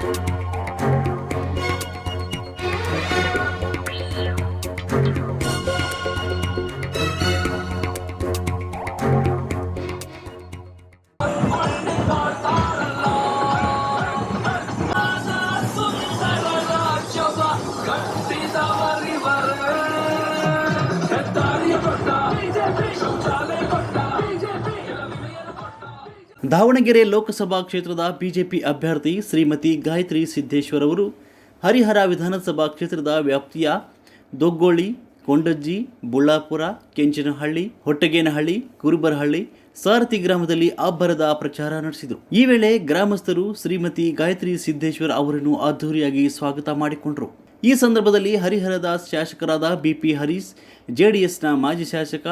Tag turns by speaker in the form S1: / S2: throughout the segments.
S1: you Davanagere Lok Sabha ಕ್ಷೇತ್ರದ BJP ಅಭ್ಯರ್ಥಿ ಶ್ರೀಮತಿ ಗಾಯತ್ರಿ ಸಿದ್ದೇಶ್ವರ್ ಅವರು ಹರಿಹರ ವಿಧಾನಸಭಾ ಕ್ಷೇತ್ರದ ವ್ಯಾಪ್ತಿಯ ದೊಗ್ಗೋಳಿ, ಕೊಂಡಜ್ಜಿ, ಬುಳ್ಳಾಪುರ, ಕೆಂಚನಹಳ್ಳಿ, ಹೊಟ್ಟಗೇನಹಳ್ಳಿ, ಕುರುಬರಹಳ್ಳಿ, ಸಾರಥಿ ಗ್ರಾಮದಲ್ಲಿ ಅಬ್ಬರದ ಪ್ರಚಾರ ನಡೆಸಿದರು. ಈ ವೇಳೆ ಗ್ರಾಮಸ್ಥರು ಶ್ರೀಮತಿ ಗಾಯತ್ರಿ ಸಿದ್ದೇಶ್ವರ್ ಅವರನ್ನು ಅದ್ದೂರಿಯಾಗಿ ಸ್ವಾಗತ ಮಾಡಿಕೊಂಡರು. ಈ ಸಂದರ್ಭದಲ್ಲಿ ಹರಿಹರದ ಶಾಸಕರಾದ ಬಿಪಿ ಹರೀಶ್, ಜೆಡಿಎಸ್ನ ಮಾಜಿ ಶಾಸಕ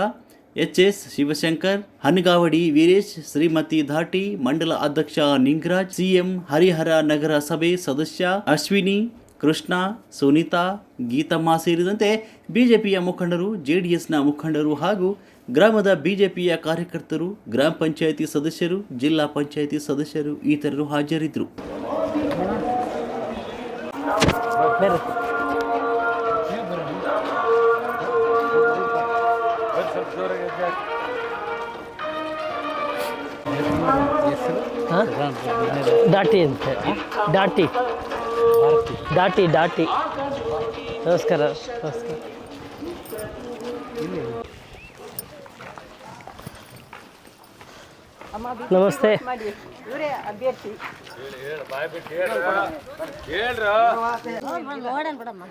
S1: ಎಚ್ ಎಸ್ ಶಿವಶಂಕರ್, ಹನಗಾವಡಿ ವೀರೇಶ್, ಶ್ರೀಮತಿ ಧಾಟಿ, ಮಂಡಲ ಅಧ್ಯಕ್ಷ ನಿಂಗರಾಜ್, ಸಿಎಂ ಹರಿಹರ ನಗರ ಸಭೆ ಸದಸ್ಯ ಅಶ್ವಿನಿ, ಕೃಷ್ಣ, ಸುನೀತಾ, ಗೀತಮ್ಮ ಸೇರಿದಂತೆ ಬಿಜೆಪಿಯ ಮುಖಂಡರು, ಜೆಡಿಎಸ್ನ ಮುಖಂಡರು ಹಾಗೂ ಗ್ರಾಮದ ಬಿಜೆಪಿಯ ಕಾರ್ಯಕರ್ತರು, ಗ್ರಾಮ ಪಂಚಾಯಿತಿ ಸದಸ್ಯರು, ಜಿಲ್ಲಾ ಪಂಚಾಯಿತಿ ಸದಸ್ಯರು, ಇತರರು ಹಾಜರಿದ್ದರು.
S2: ದಾಟಿ ಅಂತೆ ದಾಟಿ ದಾಟಿ ದಾಟಿ ನಮಸ್ಕಾರ ನಮಸ್ಕಾರ ನಮಸ್ತೆ
S3: ಇವರೇ ಅಭ್ಯರ್ಥಿ ನೋಡೋಣ ಬಿಡಮ್ಮ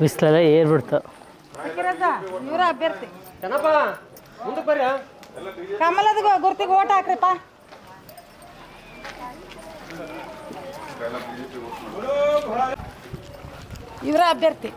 S2: ಬಿಸಿಲೆಲ್ಲ ಏರ್ಬಿಡ್ತು
S3: ಇವರ ಅಭ್ಯರ್ಥಿ. ಕಮಲದ ಗುರ್ತಿಗೆ ಓಟ್ ಹಾಕ್ರಿಪ್ಪ ಇವರ ಅಭ್ಯರ್ಥಿ.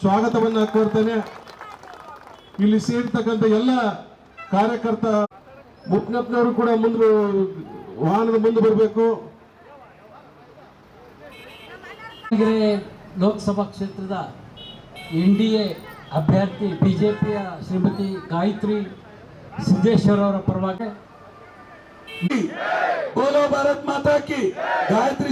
S4: ಸ್ವಾಗತವನ್ನ ಕೋರ್ತೇನೆ. ಇಲ್ಲಿ ಸೇರ್ತಕ್ಕಂಥ ಎಲ್ಲ ಕಾರ್ಯಕರ್ತ ಮುಖ್ಯಪ್ಪನವರು ಕೂಡ ಮುಂದೆ ವಾಹನದ ಮುಂದೆ ಬರಬೇಕು.
S5: ಲೋಕಸಭಾ ಕ್ಷೇತ್ರದ ಎನ್ ಡಿ ಎ ಅಭ್ಯರ್ಥಿ ಬಿಜೆಪಿಯ ಜೆ ಪಿಯ ಶ್ರೀಮತಿ ಗಾಯತ್ರಿ ಸಿದ್ದೇಶ್ವರ ಅವರ ಪರವಾಗಿ.
S4: ಬೋಲೋ ಭಾರತ್ ಮಾತಾ ಕಿ ಗಾಯತ್ರಿ